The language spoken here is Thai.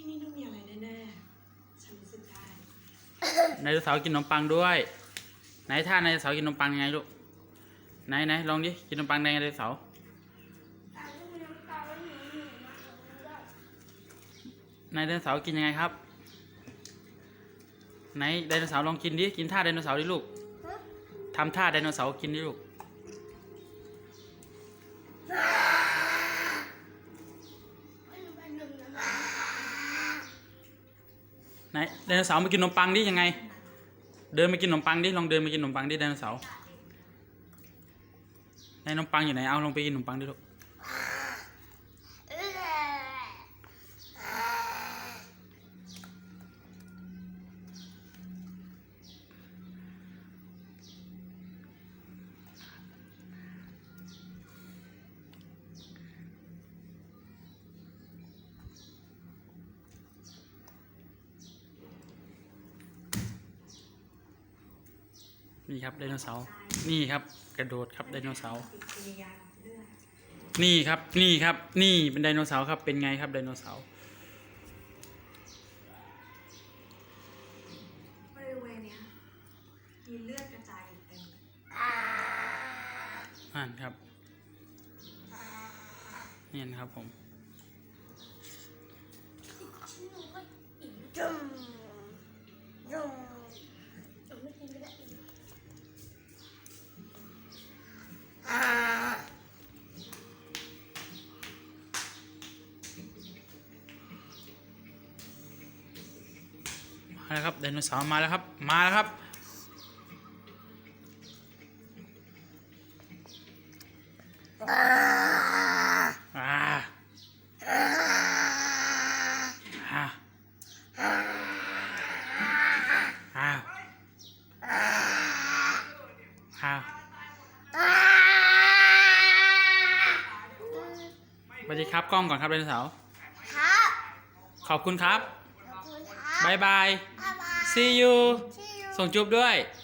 ที่นี่ต้องมีอะไรแน่ๆ ฉันรู้สึกได้ ไดโสาวกินขนมปังด้วย ไหนท่าไดโนสาวกินขนมปังยังไงลูก ไหนไหนลองดิ กินขนมปังไดโนเสาวร์ไดโนเสาร์กินยังไงครับ ไหนไดโนเสาร์ลองกินดิ กินท่าไดโนเสาร์ดิลูกทำท่าไดโนเสาร์กินดิลูก นไดโนเสาร์มากินขนมปังดิยังไง เดินมากินขนมปังดิลองเดินมากินขนมปังดิไดโนเสาร์ไหนขนมปังอยู่ไหนเอาลงไปกินขนมปังดิลูก เอ้ย นี่ครับไดโนเสาร์นี่ครับ กระโดดครับไดโนเสาร์ปฏิกิริยาของเลือดนี่ครับนี่ครับ นี่เป็นไดโนเสาร์ครับเป็นไงครับไดโนเสาร์บริเวณเนี้ยมีเลือดกระจายอยู่เต็มเลยอ่านครับนี่นะครับผม มาแล้วครับไดโนเสาร์มาแล้วครับ มาแล้วครับ อ่าอ่าอ่าอ่าสวัสดีครับกล้องก่อนครับไดโนเสาร์ครับ ขอบคุณครับ ขอบคุณครับบายบายบ๊ายบาย see you See you ส่งจุ๊บด้วย ส